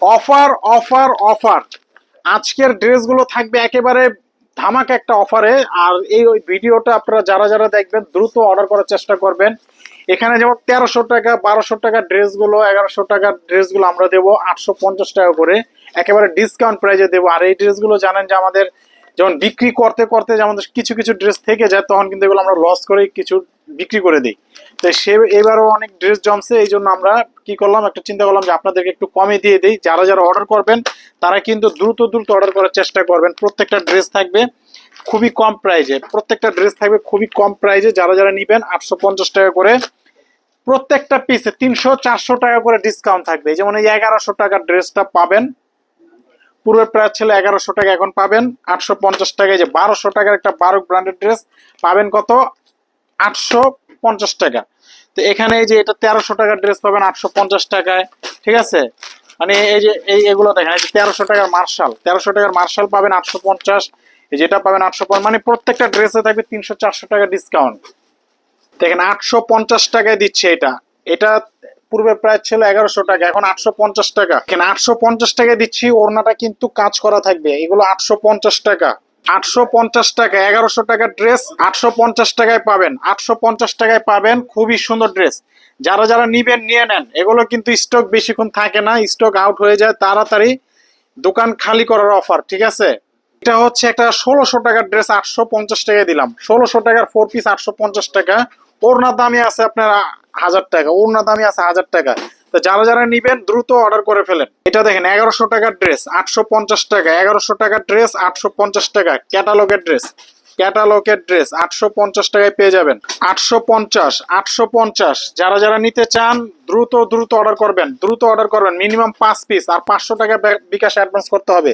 Offer offer offer. আজকের ড্রেসগুলো থাকবে একেবারে ধামাক একটা অফারে, আর এই ওই ভিডিওটা আপনারা যারা যারা দেখবেন দ্রুত অর্ডার করার চেষ্টা করবেন। এখানে যেমন তেরোশো টাকা, বারোশো টাকা ড্রেসগুলো, এগারোশো টাকার ড্রেসগুলো আমরা দেবো আটশো পঞ্চাশ টাকা করে। একেবারে ডিসকাউন্ট প্রাইজে দেবো। আর এই ড্রেসগুলো জানেন যে আমাদের যেমন বিক্রি করতে করতে যে আমাদের কিছু কিছু ড্রেস থেকে যায়, তখন কিন্তু এগুলো আমরা লস করে কিছু বিক্রি করে দিই। তো সে এবারও অনেক ড্রেস জমছে, এই জন্য আমরা কি করলাম, একটা চিন্তা করলাম যে আপনাদেরকে একটু কমে দিয়ে দিই। যারা যারা অর্ডার করবেন, তারা কিন্তু দ্রুত দ্রুত অর্ডার করার চেষ্টা করবেন। প্রত্যেকটা ড্রেস থাকবে খুবই কম প্রাইজে প্রত্যেকটা ড্রেস থাকবে খুবই কম প্রাইজে যারা যারা নিবেন, আটশো পঞ্চাশ টাকা করে প্রত্যেকটা পিসে তিনশো, চারশো টাকা করে ডিসকাউন্ট থাকবে। যেমন এই এগারোশো টাকার ড্রেসটা পাবেন পূর্বের প্রায় ছিল এগারোশো টাকা এখন পাবেন, আটশো পঞ্চাশ টাকায় যে বারোশো টাকার একটা বারো ব্র্যান্ডেড ড্রেস পাবেন কত? আটশো পঞ্চাশ টাকা। তো এখানে এই যে এটা তেরোশো টাকার ড্রেস পাবেন আটশো পঞ্চাশ টাকায়, ঠিক আছে? মানে এই যে এই এগুলো দেখেন, এই যে তেরোশো টাকার মার্শাল তেরোশো টাকার মার্শাল পাবেন আটশো পঞ্চাশ যেটা পাবেন আটশো মানে প্রত্যেকটা ড্রেসে থাকবে তিনশো চারশো টাকা ডিসকাউন্ট দেখেন, আটশো পঞ্চাশ টাকায় দিচ্ছে এটা। এটা পূর্বে প্রায় ছিল এগারোশো টাকা, এখন আটশো পঞ্চাশ টাকা। এখানে আটশো পঞ্চাশ টাকা দিচ্ছি, ওড়নাটা কিন্তু কাজ করা থাকবে। এগুলো আটশো পঞ্চাশ টাকা। আটশো পঞ্চাশ টাকা, এগারোশো টাকার ড্রেস, আটশো পঞ্চাশ টাকায় পাবেন। আটশো পঞ্চাশ টাকায় পাবেন খুবই সুন্দর ড্রেস। যারা যারা নিবেন, নিয়ে নেন। এগুলো কিন্তু স্টক বেশিক্ষণ থাকে না স্টক আউট হয়ে যায়, তাড়াতাড়ি দোকান খালি করার অফার ঠিক আছে? এটা হচ্ছে একটা ষোলোশো টাকার ড্রেস, আটশো পঞ্চাশ টাকা দিলাম। ষোলোশো টাকার ফোর পিস আটশো পঞ্চাশ টাকা। ওড়নার দামই আছে আপনার হাজার টাকা ওড়নার দামই আছে হাজার টাকা। যারা যারা নিবেন, দ্রুত অর্ডার করে ফেলেন। এটা দেখেন, এগারোশো টাকার ড্রেস আটশো পঞ্চাশ টাকা, এগারোশো টাকার ড্রেস আটশো পঞ্চাশ টাকা, ক্যাটালগের ড্রেস ক্যাটালগের ড্রেস আটশো পঞ্চাশ টাকায় পেয়ে যাবেন। আটশো পঞ্চাশ আটশো পঞ্চাশ, যারা যারা নিতে চান, দ্রুত দ্রুত অর্ডার করবেন, দ্রুত অর্ডার করবেন মিনিমাম পাঁচ পিস আর পাঁচশো টাকা বিকাশ অ্যাডভান্স করতে হবে।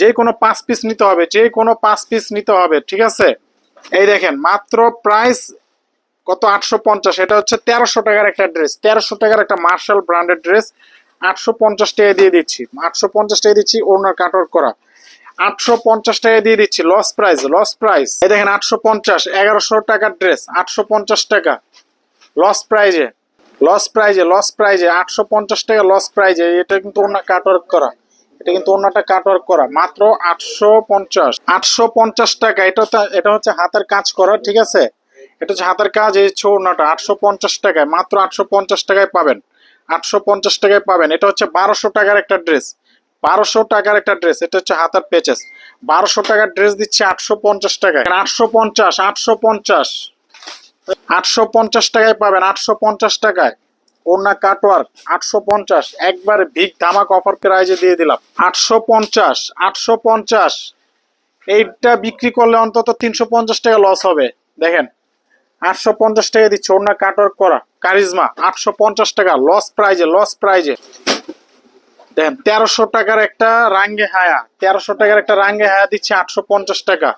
যে কোনো পাঁচ পিস নিতে হবে, যে কোনো পাঁচ পিস নিতে হবে, ঠিক আছে? এই দেখেন, মাত্র প্রাইস কত? আটশো পঞ্চাশ। এটা হচ্ছে তেরোশো টাকার একটা ড্রেস তেরোশো টাকার একটা মার্শাল ব্র্যান্ডের ড্রেস আটশো পঞ্চাশ টাকা দিয়ে দিচ্ছি। আটশো পঞ্চাশ টাকা দিচ্ছি ওনার কাটওয়ার্ক করা। আটশো পঞ্চাশ টাকা দিয়ে দিচ্ছি লস প্রাইস লস প্রাইস এই দেখেন আটশো পঞ্চাশ, এগারোশো টাকার ড্রেস আটশো পঞ্চাশ টাকা। লস প্রাইজে লস প্রাইজে লস প্রাইজে আটশো পঞ্চাশ টাকা লস প্রাইজে এটা কিন্তু ওনার কাটওয়ার্ক করা। এটা কিন্তু ওনাটা কাটওয়ার্ক করা। মাত্র আটশো পঞ্চাশ। আটশো পঞ্চাশ টাকা। এটা এটা হচ্ছে হাতের কাজ করা, ঠিক আছে? এটা হচ্ছে হাতের কাজ, এই ওড়নাটা। আটশো পঞ্চাশ টাকায়, মাত্র আটশো পঞ্চাশ টাকায় পাবেন। আটশো পঞ্চাশ টাকায় পাবেন। এটা হচ্ছে বারোশো টাকার একটা ড্রেস। বারোশো টাকার একটা ড্রেস। এটা হচ্ছে হাতার পেচেস। বারোশো টাকার ড্রেস দিচ্ছে আটশো পঞ্চাশ টাকায়। আটশো পঞ্চাশ আটশো পঞ্চাশ। আটশো পঞ্চাশ টাকায় পাবেন। আটশো পঞ্চাশ টাকায়। ওড়না কাটওয়ার্ক, আটশো পঞ্চাশ। একবারে বিগ ধামাক অফার প্রাইজে দিয়ে দিলাম। আটশো পঞ্চাশ আটশো পঞ্চাশ। এইটা বিক্রি করলে অন্তত তিনশো পঞ্চাশ টাকা লস হবে। দেখেন আটশো পঞ্চাশ টাকা দিচ্ছে, ওড়না কাটওয়ার্ক করা, কারিজমা, আটশো পঞ্চাশ টাকা, লস প্রাইজে লস প্রাইজে। দেখেন, তেরোশো টাকার একটা রাঙ্গে হায়া, তেরোশো টাকার একটা রাঙ্গে হায়া দিচ্ছে আটশো পঞ্চাশ টাকা।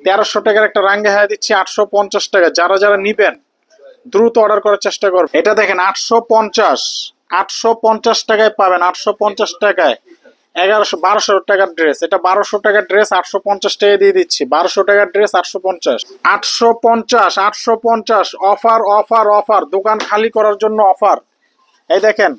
তেরোশো টাকার একটা রাঙ্গে হায়া দিচ্ছে আটশো পঞ্চাশ টাকা। যারা যারা নিবেন, দ্রুত অর্ডার করার চেষ্টা করবেন। এটা দেখেন, আটশো পঞ্চাশ আটশো পঞ্চাশ টাকায় পাবেন, আটশো পঞ্চাশ টাকায়। এগারোশো, বারোশো টাকার ড্রেস এটা বারোশো টাকার ড্রেস আটশো পঞ্চাশ টাকা দিয়ে দিচ্ছি। বারোশো টাকার ড্রেস আটশো পঞ্চাশ। আটশো পঞ্চাশ আটশো পঞ্চাশ। অফার অফার অফার দোকান খালি করার জন্য অফার এই দেখেন,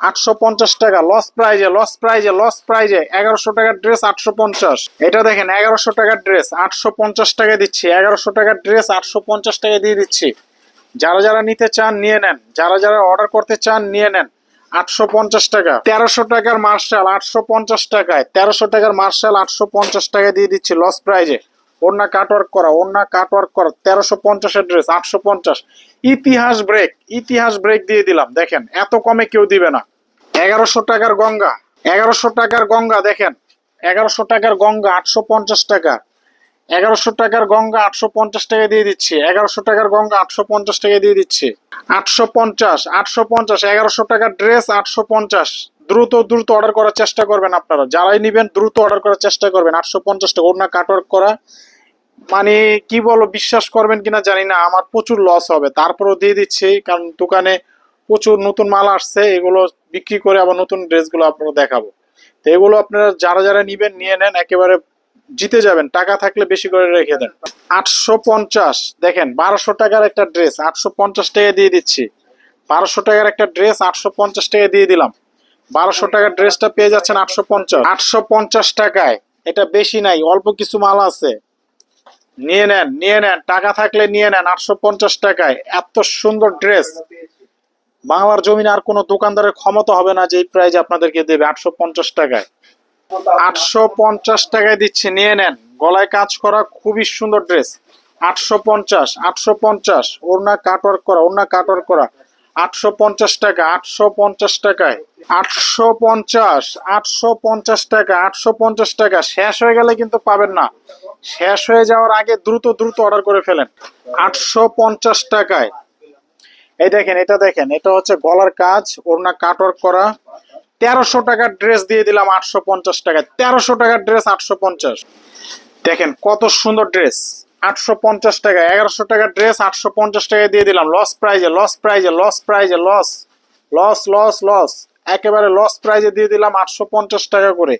আটশো পঞ্চাশ টাকা। লস প্রাইজে লস প্রাইজে লস প্রাইজে এগারোশো টাকার ড্রেস আটশো পঞ্চাশ। এটা দেখেন, এগারোশো টাকার ড্রেস আটশো পঞ্চাশ টাকা দিচ্ছি। এগারোশো টাকার ড্রেস আটশো পঞ্চাশ টাকা দিয়ে দিচ্ছি। যারা যারা নিতে চান, নিয়ে নেন। যারা যারা অর্ডার করতে চান, নিয়ে নেন। আটশো পঞ্চাশ টাকা। তেরোশো টাকার মার্শাল আটশো পঞ্চাশ টাকায়। তেরোশো টাকার মার্শাল আটশো পঞ্চাশ টাকা দিয়ে দিচ্ছি লস প্রাইজে ওড়না কাটওয়ার্ক করা, ওড়না কাটওয়ার্ক করা। তেরোশো পঞ্চাশের ড্রেস আটশো পঞ্চাশ। ইতিহাস ব্রেক ইতিহাস ব্রেক দিয়ে দিলাম। দেখেন, এত কমে কেউ দিবে না। এগারোশো টাকার গঙ্গা, এগারোশো টাকার গঙ্গা, দেখেন। এগারোশো টাকার গঙ্গা, আটশো পঞ্চাশ টাকা। এগারোশো টাকার গঙ্গা আটশো পঞ্চাশ টাকা দিয়ে দিচ্ছি। এগারোশো টাকার গঙ্গা আটশো পঞ্চাশ টাকা দিয়ে দিচ্ছি। আটশো পঞ্চাশ আটশো পঞ্চাশ, এগারোশো টাকার ড্রেস আটশো পঞ্চাশ। দ্রুত দ্রুত অর্ডার করার চেষ্টা করবেন আপনারা। যারাই নিবেন, দ্রুত অর্ডার করার চেষ্টা করবেন। আটশো পঞ্চাশ টাকা ওড়না কাটওয়ার্ক করা। মানে কি বলো বিশ্বাস করবেন কিনা জানি না। আমার প্রচুর লস হবে। তারপরও দিয়ে দিচ্ছি, কারণ দোকানে প্রচুর নতুন মাল আসছে। এগুলো বিক্রি করে আবার নতুন ড্রেসগুলো আপনারা দেখাবো। তো এগুলো আপনারা যারা যারা নিবেন, নিয়ে নেন। একেবারে জিতে যাবেন, টাকা থাকলে বেশি করে রেখে দেন। আটশো পঞ্চাশ, দেখেন, বারোশো টাকার একটা ড্রেস, আটশো পঞ্চাশ টাকা দিয়ে দিচ্ছি। বারোশো টাকার একটা ড্রেস, আটশো পঞ্চাশ টাকা দিয়ে দিলাম। বারোশো টাকার ড্রেসটা পেয়ে যাচ্ছেন আটশো পঞ্চাশ। আটশো পঞ্চাশ টাকায়, এটা বেশি নাই, অল্প কিছু মাল আছে। নিয়ে নেন নিয়ে নেন, টাকা থাকলে নিয়ে নেন, আটশো পঞ্চাশ টাকায়। এত সুন্দর ড্রেস। বাংলার জমিনে আর কোনো দোকানদারের ক্ষমতা হবে না যে এই প্রাইজে আপনাদেরকে দেবে, আটশো পঞ্চাশ টাকায়। আটশো পঞ্চাশ টাকায় দিচ্ছে। নিয়ে নেন। গলায় কাজ করা খুবই সুন্দর ড্রেস আটশো পঞ্চাশ আটশো পঞ্চাশ। ওড়না কাটওয়ার্ক করা, ওড়না কাটওয়ার্ক করা। আটশো পঞ্চাশ টাকা, আটশো পঞ্চাশ টাকায়। আটশো পঞ্চাশ আটশো পঞ্চাশ টাকা, আটশো পঞ্চাশ টাকা। শেষ হয়ে গেলে কিন্তু পাবেন না। শেষ হয়ে যাওয়ার আগে দ্রুত দ্রুত অর্ডার করে ফেলেন। আটশো পঞ্চাশ টাকায়। এই দেখেন, এটা দেখেন, এটা হচ্ছে গলার কাজ, ওড়না কাটওয়ার্ক করা। তেরোশো টাকার ড্রেস দিয়ে দিলাম আটশো পঞ্চাশ টাকায়। তেরোশো টাকার ড্রেস আটশো পঞ্চাশ। দেখেন কত সুন্দর ড্রেস আটশো পঞ্চাশ টাকা, এগারোশো টাকার ড্রেস আটশো পঞ্চাশ টাকায় দিয়ে দিলাম। লস প্রাইজে লস প্রাইজে লস প্রাইজে লস লস লস লস একেবারে লস প্রাইজে দিয়ে দিলাম আটশো পঞ্চাশ টাকা করে।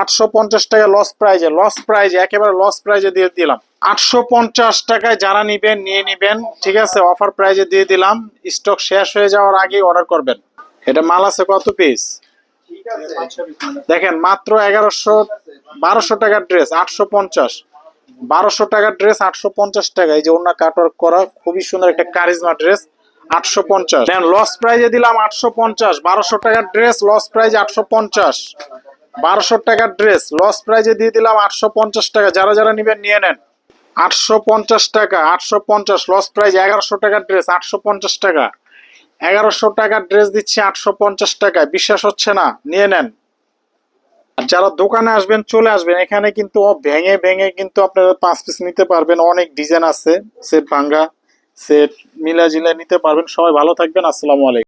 আটশো পঞ্চাশ টাকা লস প্রাইজে লস প্রাইজে একেবারে লস প্রাইজে দিয়ে দিলাম। আটশো পঞ্চাশ টাকায় যারা নিবেন, নিয়ে নিবেন, ঠিক আছে? অফার প্রাইজে দিয়ে দিলাম। স্টক শেষ হয়ে যাওয়ার আগেই অর্ডার করবেন। এটা মাল আছে কত পিস দেখেন, মাত্র এগারোশো, বারোশো টাকার ড্রেস আটশো পঞ্চাশ। বারোশো টাকার ড্রেস আটশো পঞ্চাশ টাকা। এই যে ওনা কাটওয়ার্ক করা, খুবই সুন্দর একটা কারিজমা ড্রেস আটশো পঞ্চাশ। লস প্রাইজে দিলাম আটশো পঞ্চাশ। বারোশো টাকার ড্রেস লস প্রাইজ আটশো পঞ্চাশ। বারোশো টাকার ড্রেস লস প্রাইজে দিয়ে দিলাম আটশো পঞ্চাশ টাকা। যারা যারা নিবেন, নিয়ে নেন। আটশো পঞ্চাশ টাকা, আটশো পঞ্চাশ। লস প্রাইজ এগারোশো টাকার ড্রেস আটশো পঞ্চাশ টাকা। এগারোশো টাকার ড্রেস দিচ্ছি আটশো পঞ্চাশ টাকায়। বিশ্বাস হচ্ছে না? নিয়ে নেন। আর যারা দোকানে আসবেন, চলে আসবেন। এখানে কিন্তু ভেঙে ভেঙে কিন্তু আপনারা পাঁচ পিস নিতে পারবেন। অনেক ডিজাইন আছে। সেট ভাঙ্গা, সেট মিলা জিলা নিতে পারবেন। সবাই ভালো থাকবেন। আসসালামু আলাইকুম।